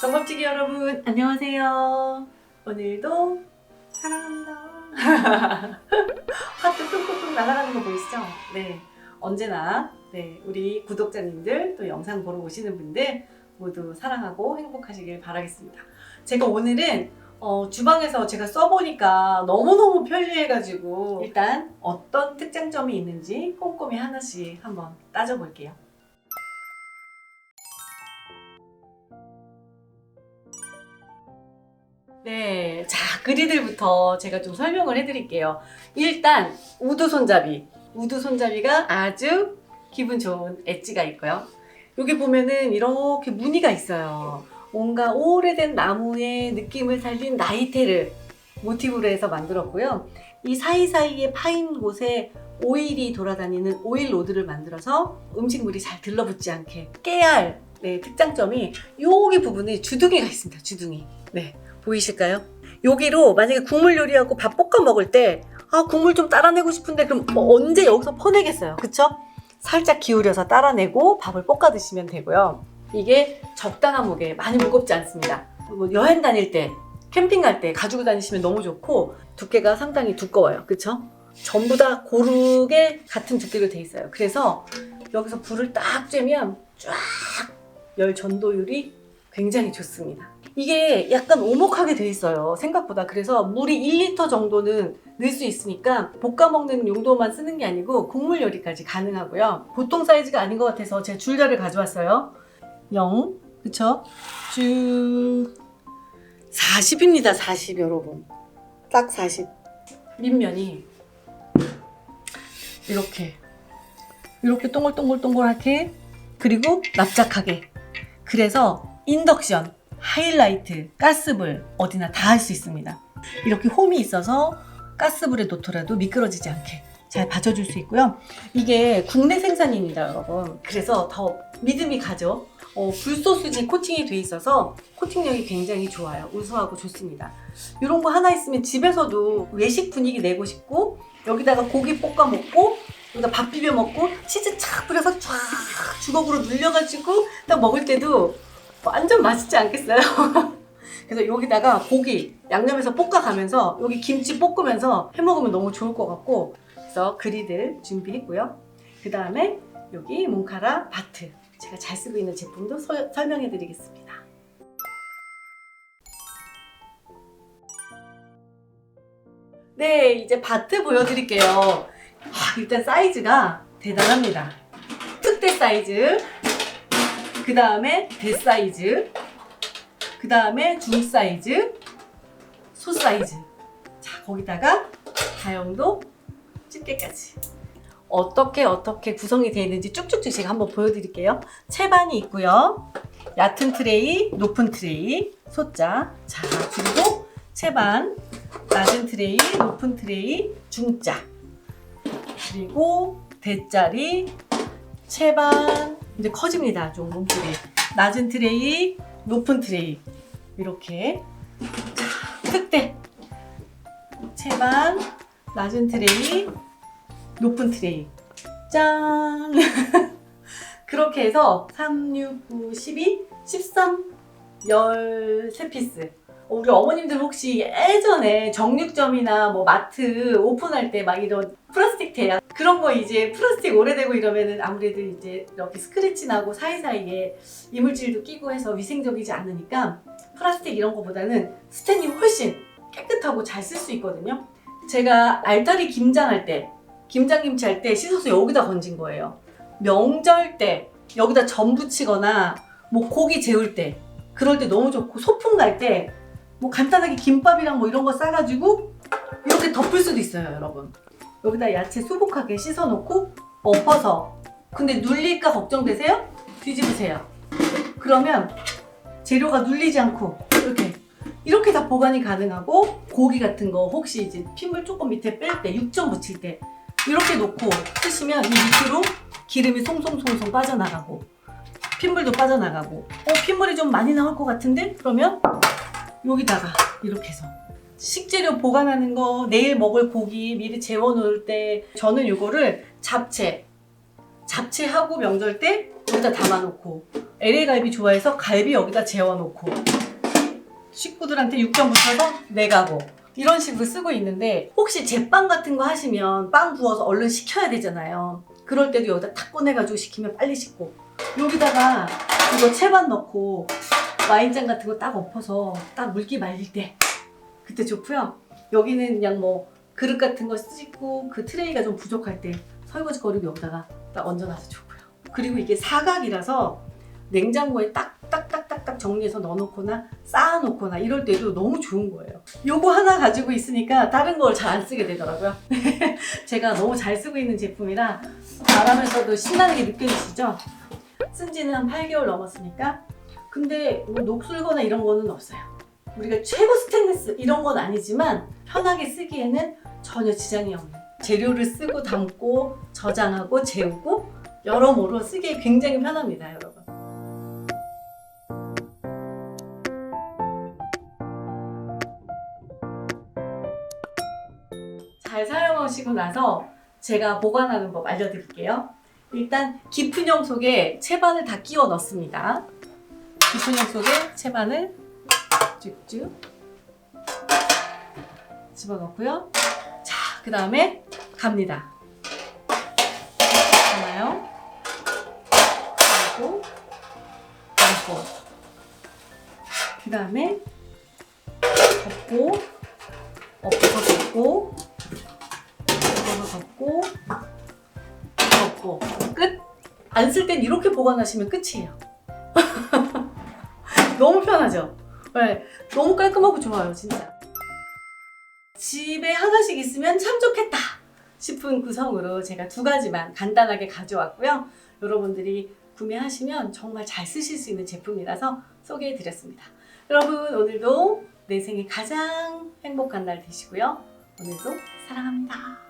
정밥찌개 여러분 안녕하세요. 오늘도 사랑합니다. 하트 뚝뚝뚝 날아가는 거 보이시죠? 네. 언제나 네, 우리 구독자님들 또 영상 보러 오시는 분들 모두 사랑하고 행복하시길 바라겠습니다. 제가 오늘은 어, 주방에서 제가 써보니까 너무너무 편리해가지고 일단 어떤 특장점이 있는지 꼼꼼히 하나씩 한번 따져볼게요. 네, 자 그리들부터 제가 좀 설명을 해드릴게요. 일단 우드 손잡이, 우드 손잡이가 아주 기분 좋은 엣지가 있고요. 여기 보면은 이렇게 무늬가 있어요. 뭔가 오래된 나무의 느낌을 살린 나이테를 모티브로 해서 만들었고요. 이 사이사이에 파인 곳에 오일이 돌아다니는 오일 로드를 만들어서 음식물이 잘 들러붙지 않게 깨알 네, 특장점이 여기 부분에 주둥이가 있습니다. 주둥이. 네. 보이실까요? 여기로 만약에 국물 요리하고 밥 볶아 먹을 때 아, 국물 좀 따라내고 싶은데 그럼 뭐 언제 여기서 퍼내겠어요. 그쵸? 살짝 기울여서 따라내고 밥을 볶아 드시면 되고요. 이게 적당한 무게, 많이 무겁지 않습니다. 뭐 여행 다닐 때, 캠핑 갈 때 가지고 다니시면 너무 좋고 두께가 상당히 두꺼워요. 그쵸? 전부 다 고르게 같은 두께로 돼 있어요. 그래서 여기서 불을 딱 쬐면 쫙 열 전도율이 굉장히 좋습니다. 이게 약간 오목하게 돼 있어요. 생각보다. 그래서 물이 1리터 정도는 넣을 수 있으니까 볶아 먹는 용도만 쓰는 게 아니고 국물 요리까지 가능하고요. 보통 사이즈가 아닌 것 같아서 제가 줄자를 가져왔어요. 0, 그쵸? 쭉 40입니다. 40 여러분. 딱 40. 밑면이 이렇게 이렇게 동글동글동글하게 그리고 납작하게 그래서 인덕션, 하이라이트, 가스불 어디나 다 할 수 있습니다. 이렇게 홈이 있어서 가스불에 놓더라도 미끄러지지 않게 잘 받쳐줄 수 있고요. 이게 국내 생산입니다, 여러분. 그래서 더 믿음이 가죠. 어, 불소스지 코팅이 돼 있어서 코팅력이 굉장히 좋아요. 우수하고 좋습니다. 이런 거 하나 있으면 집에서도 외식 분위기 내고 싶고 여기다가 고기 볶아 먹고 여기다 밥 비벼 먹고 치즈 착 뿌려서 쫙 주걱으로 눌려가지고 딱 먹을 때도 완전 맛있지 않겠어요? 그래서 여기다가 고기 양념해서 볶아가면서 여기 김치 볶으면서 해 먹으면 너무 좋을 것 같고 그래서 그리들 준비했고요. 그 다음에 여기 몬카라 바트 제가 잘 쓰고 있는 제품도 서- 설명해 드리겠습니다. 네, 이제 바트 보여드릴게요. 아, 일단 사이즈가 대단합니다. 특대 사이즈, 그 다음에 대 사이즈, 그 다음에 중 사이즈, 소 사이즈. 자, 거기다가 다용도 집게까지. 어떻게 어떻게 구성이 되어 있는지 쭉쭉쭉 제가 한번 보여드릴게요. 채반이 있고요. 얕은 트레이, 높은 트레이, 소자. 자, 그리고 채반, 낮은 트레이, 높은 트레이, 중자. 그리고 대짜리, 채반, 이제 커집니다. 좀 몸집이. 낮은 트레이, 높은 트레이. 이렇게. 자, 특대. 채반, 낮은 트레이, 높은 트레이. 짠! 그렇게 해서 3, 6, 9, 12, 13, 13피스. 우리 어머님들 혹시 예전에 정육점이나 뭐 마트 오픈할 때 막 이런 플라스틱 대야 그런 거 이제 플라스틱 오래되고 이러면은 아무래도 이제 이렇게 스크래치 나고 사이사이에 이물질도 끼고 해서 위생적이지 않으니까 플라스틱 이런 거보다는 스텐이 훨씬 깨끗하고 잘 쓸 수 있거든요. 제가 알타리 김장할 때 김장김치 할 때 씻어서 여기다 건진 거예요. 명절 때 여기다 전 부치거나 뭐 고기 재울 때 그럴 때 너무 좋고 소풍 갈때 뭐 간단하게 김밥이랑 뭐 이런 거 싸가지고 이렇게 덮을 수도 있어요, 여러분. 여기다 야채 수북하게 씻어 놓고 엎어서 근데 눌릴까 걱정되세요? 뒤집으세요. 그러면 재료가 눌리지 않고 이렇게 이렇게 다 보관이 가능하고 고기 같은 거 혹시 이제 핏물 조금 밑에 뺄 때 육전 부칠 때 이렇게 놓고 쓰시면 이 밑으로 기름이 송송송송 빠져나가고 핏물도 빠져나가고 어 핏물이 좀 많이 나올 것 같은데 그러면 여기다가 이렇게 해서 식재료 보관하는 거 내일 먹을 고기 미리 재워 놓을 때 저는 이거를 잡채 잡채하고 명절 때 여기다 담아 놓고 LA 갈비 좋아해서 갈비 여기다 재워 놓고 식구들한테 육전 붙여서 내가고 이런 식으로 쓰고 있는데 혹시 제빵 같은 거 하시면 빵 구워서 얼른 식혀야 되잖아요. 그럴 때도 여기다 탁 꺼내가지고 식히면 빨리 식고 여기다가 이거 채반 넣고 와인잔 같은 거 딱 엎어서 딱 물기 말릴 때 그때 좋고요. 여기는 그냥 뭐 그릇 같은 거 쓰고 그 트레이가 좀 부족할 때 설거지 거리고 여기다가 딱 얹어놔서 좋고요. 그리고 이게 사각이라서 냉장고에 딱딱딱딱딱 정리해서 넣어놓거나 쌓아놓거나 이럴 때도 너무 좋은 거예요. 요거 하나 가지고 있으니까 다른 걸 잘 안 쓰게 되더라고요. 제가 너무 잘 쓰고 있는 제품이라 말하면서도 신나는 게 느껴지시죠? 쓴 지는 한 8개월 넘었으니까 근데 뭐 녹슬거나 이런 거는 없어요. 우리가 최고 스테인리스 이런 건 아니지만 편하게 쓰기에는 전혀 지장이 없는 재료를 쓰고 담고 저장하고 재우고 여러모로 쓰기에 굉장히 편합니다, 여러분. 잘 사용하시고 나서 제가 보관하는 법 알려드릴게요. 일단 깊은 형 속에 채반을 다 끼워 넣습니다. 형 속에 채반을 쭉쭉 집어넣고요. 자, 그 다음에 갑니다. 하나요? 그리고 감고 그 다음에 덮고 엎어서 덮고 덮어서 덮고 덮고 끝! 안 쓸 땐 이렇게 보관하시면 끝이에요. 너무 편하죠? 네, 너무 깔끔하고 좋아요, 진짜. 집에 하나씩 있으면 참 좋겠다 싶은 구성으로 제가 두 가지만 간단하게 가져왔고요. 여러분들이 구매하시면 정말 잘 쓰실 수 있는 제품이라서 소개해 드렸습니다. 여러분, 오늘도 내 생에 가장 행복한 날 되시고요. 오늘도 사랑합니다.